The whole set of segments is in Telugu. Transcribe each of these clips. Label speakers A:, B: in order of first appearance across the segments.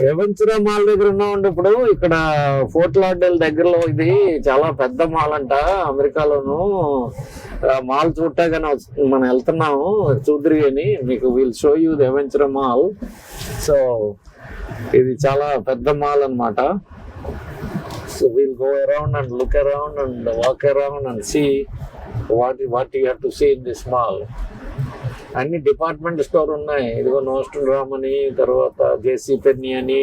A: ప్రపంచరా మాల్ దగ్గర ఉన్నామండి ఇప్పుడు ఇక్కడ ఫోర్ట్ లాడ్డల్ దగ్గరలో ఇది చాలా పెద్ద మాల్ అంట. అమెరికాలోను ఆ మాల్ చూడటాగానే మనం వెళ్తున్నాము చూద్దరి అని మీకు will show you Aventura mall so ఇది చాలా పెద్ద మాల్ అన్నమాట. So will go around and look around and walk around and see what what you have to see in this mall అన్ని డిపార్ట్మెంట్ స్టోర్ ఉన్నాయి. ఇదిగో నోస్టన్ రామ్ అని తర్వాత జేసీ పెన్ని అని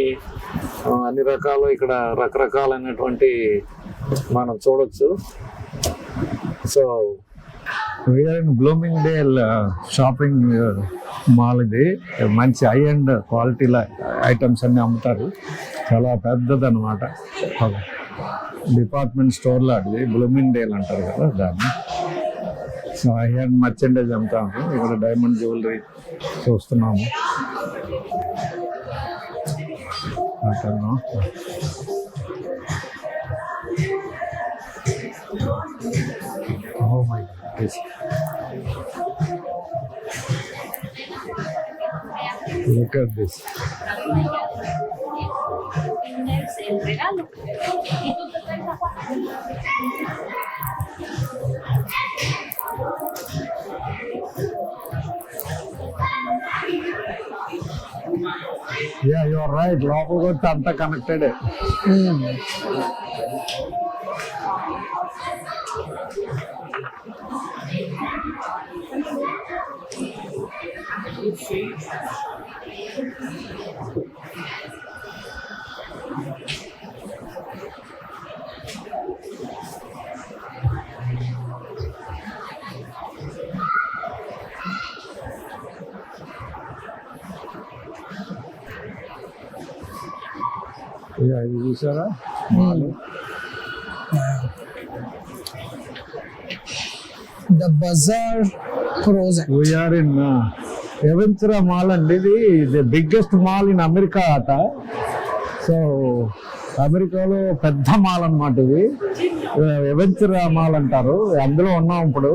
A: అన్ని రకాలు ఇక్కడ రకరకాలైనటువంటి మనం చూడొచ్చు. So we are in Bloomingdale shopping mall ఇది. మంచి హై అండ్ క్వాలిటీ ఐటమ్స్ అన్ని అమ్ముతారు. చాలా పెద్దది అనమాట డిపార్ట్మెంట్ స్టోర్ లాంటిది బ్లూమింగ్ డేల్ అంటారు కదా దాన్ని. హ్యాండ్ హై అమ్ముతాము. ఇక్కడ డైమండ్ జ్యువెలరీ చూస్తున్నాము. అతను oh Look at this. Yeah, you are right. లోపల కూడా అంతా కనెక్టెడ్ ఇది చూసారా? Mall
B: The Bazaar Frozen.
A: We are in Aventura mall అండి. ఇది the biggest mall in America అట. సో అమెరికాలో పెద్ద మాల్ అన్నమాట ఇది. ఎవెంచురా మాల్ అంటారు. అందులో ఉన్నాం ఇప్పుడు.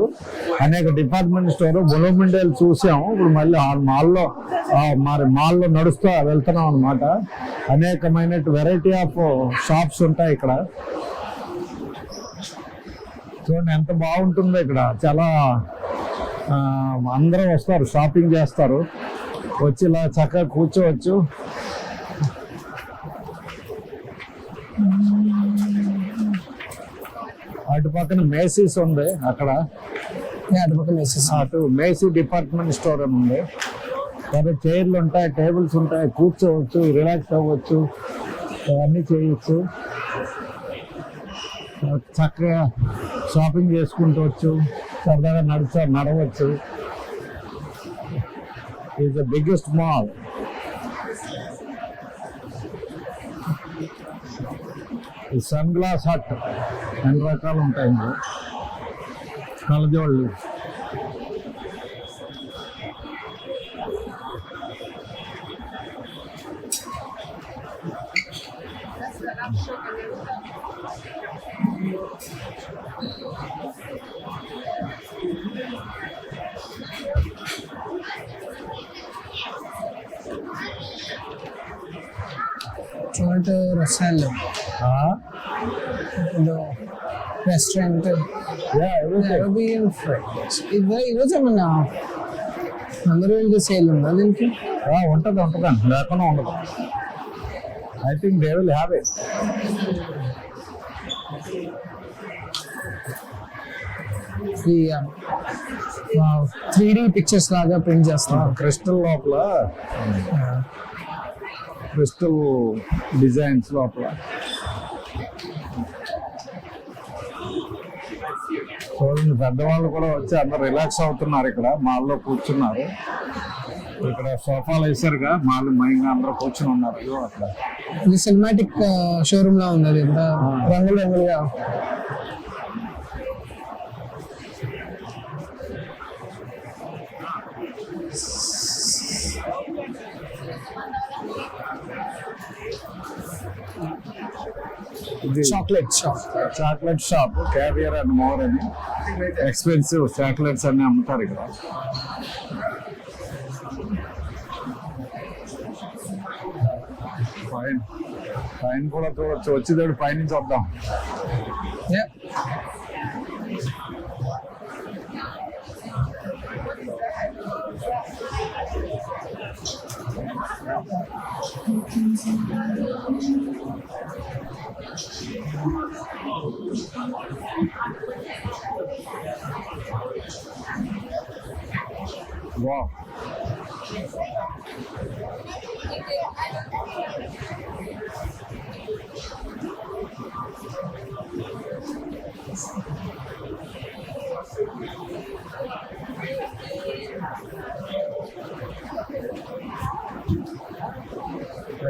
A: అనేక డిపార్ట్మెంట్ స్టోర్ బొలోమిండేలు చూసాం. ఇప్పుడు మళ్ళీ ఆ మాల్లో మరి మాల్లో నడుస్తూ వెళ్తున్నాం అనమాట అనేకమైన వెరైటీ ఆఫ్ షాప్స్ ఉంటాయి ఇక్కడ. చూడండి ఎంత బాగుంటుందో ఇక్కడ. చాలా అందరూ వస్తారు షాపింగ్ చేస్తారు. వచ్చి ఇలా చక్కగా కూర్చోవచ్చు. అటు పక్కన మేసీస్ ఉంది అక్కడ.
B: అటు పక్కన వేసేసి
A: అటు మేసీ డిపార్ట్మెంట్ స్టోర్ అని ఉంది. తర్వాత చైర్లు ఉంటాయి టేబుల్స్ ఉంటాయి కూర్చోవచ్చు రిలాక్స్ అవ్వచ్చు అవన్నీ చేయొచ్చు. చక్కగా షాపింగ్ చేసుకుంటవచ్చు సరదాగా నడుచ నడవచ్చు. ఈజ్ ద బిగ్గెస్ట్ మాల్ ఈ సన్ గ్లాస్ హట్ అన్ని రకాలు ఉంటాయి ఇందులో. కలజోళ్ళు
B: చూడండి రసాలు. రెస్టారెంట్. అరేబియన్ ఫ్రైడ్ ఇది ఈరోజు ఏమన్నా అందరూ వెళ్ళి సేల్ ఉందా దీనికి?
A: ఉంటుంది ఉంటుంది అండి. లేకుండా ఉండదు. I think they will have it
B: ఈ త్రీ డి పిక్చర్స్ లాగా ప్రింట్ చేస్తాం
A: క్రిస్టల్ లోపల. క్రిస్టల్ డిజైన్స్ లోపల. చూడండి పెద్దవాళ్ళు కూడా వచ్చి అందరు రిలాక్స్ అవుతున్నారు ఇక్కడ. మాల్లో కూర్చున్నారు. ఇక్కడ సోఫాలు వేసారుగా. మాలు మైంగా అందరూ కూర్చుని ఉన్నారు. అట్లా
B: ఇది సినిమాటిక్ షోరూమ్ లా ఉంది రంగులు రంగులుగా. Chocolate shop
A: chocolate shop caviar and more అని. ఎక్స్పెన్సివ్ చాక్లెట్స్ అన్ని అమ్ముతారు ఇక్కడ. పైన పైన కూడా చూడొచ్చు. వచ్చేదాడు పైనుంచి వద్దాం.
B: Yeah.
A: వా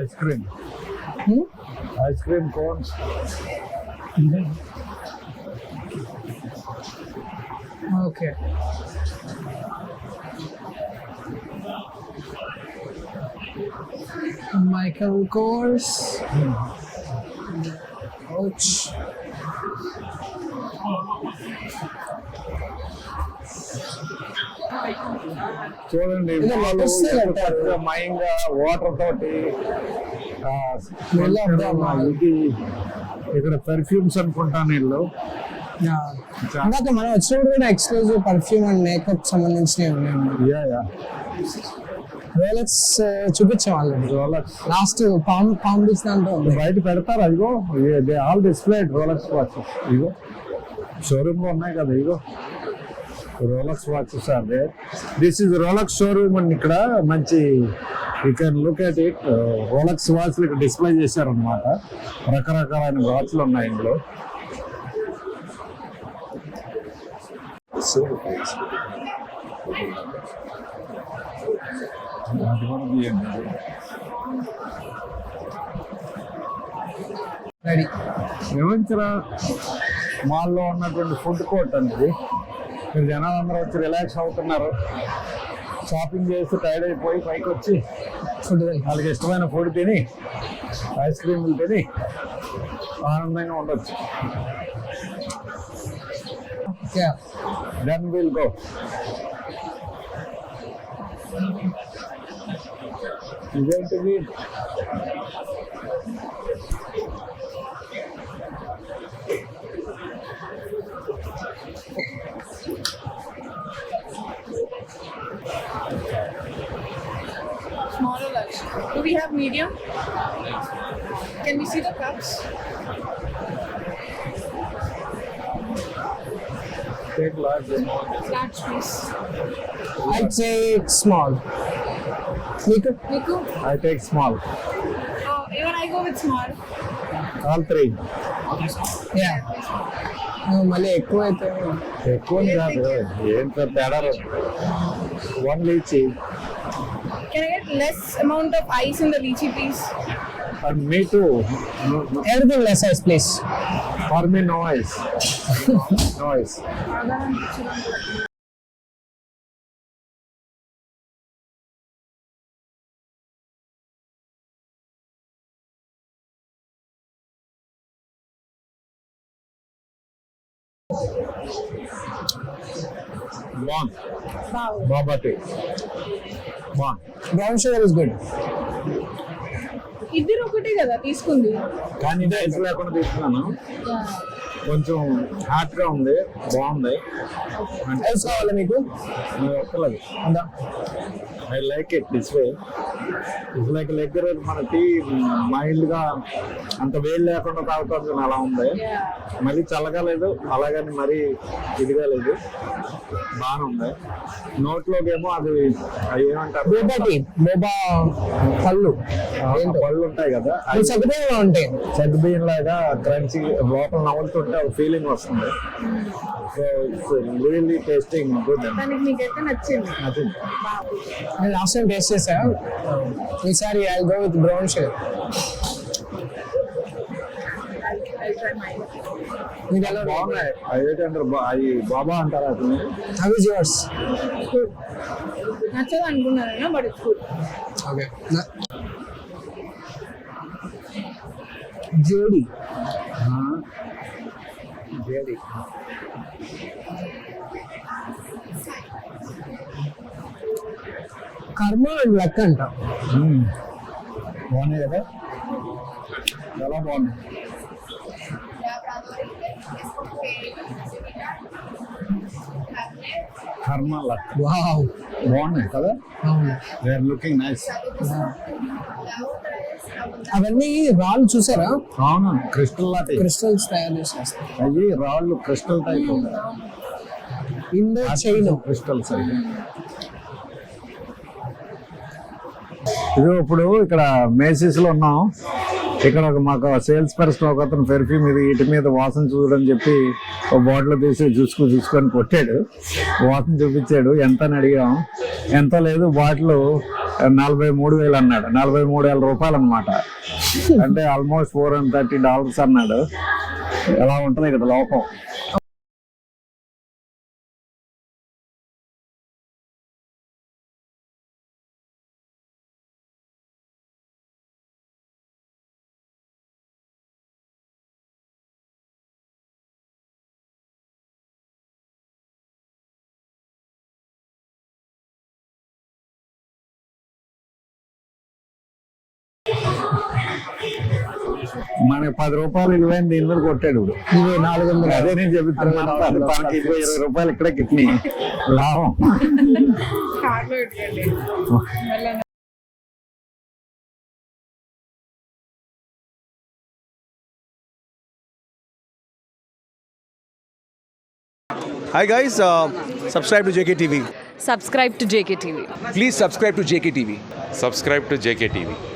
A: ice cream
B: Hmm?
A: Ice cream cones
B: Okay. Michael Kors. Ouch.
A: చూడండి
B: ఇది
A: వాళ్ళు
B: lettuce
A: ఎంత
B: అంటారు.
A: చక్కగా మయంగా వాటర్ తోటి ఇది ఇక్కడ పెర్ఫ్యూమ్స్ అనుకుంటాను వీళ్ళు.
B: ఇందాక మనం వచ్చినప్పుడు కూడా ఎక్స్క్లూజివ్ పర్ఫ్యూమ్ అండ్ మేకప్ సంబంధించినవి ఉన్నాయి
A: యా యా
B: రోలెక్స్ చూపించాం already
A: Rolex
B: last Palm Palm Beach దాంట్లో ఉంది.
A: బయట పెడతారు అదిగో they all displayed Rolex watches ఇగో. షోరూమ్లో ఉన్నాయి కదా ఇగో. Rolex watches are they this is Rolex showroom అని ఇక్కడ. మంచి you can look at it Rolex వాచ్లు ఇక్కడ డిస్ప్లే చేశారనమాట రకరకాలైన వాచ్లు ఉన్నాయి ఇందులో. వివంచర మాల్లో ఉన్నటువంటి ఫుడ్ కోర్ట్ అనేది మీరు జనాలు అందరూ వచ్చి రిలాక్స్ అవుతున్నారు. షాపింగ్ చేసి టైర్డ్ అయిపోయి పైకి వచ్చి
B: ఫుడ్
A: వాళ్ళకి ఇష్టమైన ఫుడ్ తిని ఐస్ క్రీములు తిని ఆనందంగా ఉండొచ్చు. దెన్ విల్ గో ఇదేంటిది?
C: Do we have medium? Can we see the cups?
A: Take large
C: Large please.
B: I'd say it's small. మీకు
C: Niku?
A: I take small
C: Uh, even I go with small.
A: All three
B: yeah మళ్ళీ ఎక్కువ అయితే
A: ఎక్కువ కాదు ఏంటో తేడా one లీచి
C: can I get less amount of ice in the lychee, please?
A: Uh, me too.
B: No, no. Everything less
A: ice, please. For me, no ice. no ice.
C: Wow.
A: Baba tea. బాగుంది
B: బ్రౌన్ షుగర్ ఇస్ గుడ్
C: ఇద్దరు ఒకటే కదా తీసుకుంది.
A: కానీ లేకుండా తీసుకున్నాను. కొంచెం హాట్గా ఉంది బాగుంది.
B: ఐస్ కావాలా మీకు?
A: ఒక్కలేదు.
B: ఉందా
A: I like it this way. It's like lager మన టీ మైల్డ్గా అంత వేడి లేకుండా తాగుతాం అలా ఉంది. మళ్ళీ చల్లగా లేదు అలాగని మరీ ఇదిగా లేదు. బాగానే ఉంది. నోట్లోకేమో అది ఏమంటారు
B: బోబా పళ్ళు.
A: పళ్ళు ఉంటాయి కదా.
B: అవి సగ్గుబియ్యంలో ఉంటాయి.
A: చెక్ బియ్యం లాగా క్రంచీ లోపల నవ్వుతుంటే ఒక ఫీలింగ్ వస్తుంది. So it's really tasting good
C: దానికి మీకైతే నచ్చింది.
A: నథింగ్
B: నేను లాస్ట్ టైం టేస్ట్ చేసా ఈసారి I go with brown sugar
C: I'll try mine.
B: మీకు ఎలా
A: బాగున్నాయి. అవి ఏంటంటారు బా- అవి బాబా అంటారా అతను
B: హవ్ ఇస్ యువర్స్
C: నచ్చదు అనుకున్నాను but it's good
B: okay JD.
A: JD
B: karma and luck అంట.
A: బాగున్నాయి కదా? చాలా బాగుంది కర్మాల
B: వావ్
A: బాగున్నాయి కదా? దే ఆర్ లుకింగ్ నైస్
B: అవన్నీ రాళ్ళు చూసారా?
A: అవును? క్రిస్టల్ లాంటి
B: క్రిస్టల్స్ తయారు చేసేస్తారు.
A: అవి రాళ్ళు crystal type
B: Indo chain
A: crystals అవి ఇది ఇప్పుడు ఇక్కడ మేసిస్లో ఉన్నాం. ఇక్కడ ఒక మాకు సేల్స్ పర్సన్ ఒక అతను పెర్ఫ్యూమ్ ఇది వీటి మీద వాసన చూడని చెప్పి ఒక బాటిల్ తీసి చూసుకు చూసుకొని కొట్టాడు. వాసన చూపించాడు. ఎంత అని అడిగాం. ఎంత లేదు బాటిల్ నలభై మూడు వేలు అన్నాడు. నలభై మూడు వేల రూపాయలు అనమాట అంటే almost four hundred thirty dollars అన్నాడు. ఎలా ఉంటుంది ఇక్కడ లోపం? మనకి పది రూపాయలు ఇరవై దీని మీద కొట్టాడు ఇప్పుడు
B: ఇవి నాలుగు వందల
A: అదే నేను చెప్తాను మనకి ఇరవై ఇరవై రూపాయలు ఇక్కడే కిట్నీ లాభం
C: కార్లో ఇట్లండి
D: Hi guys, uh, subscribe to JKTV.
E: subscribe to JKTV.
D: Please subscribe to JKTV.
F: subscribe to JKTV.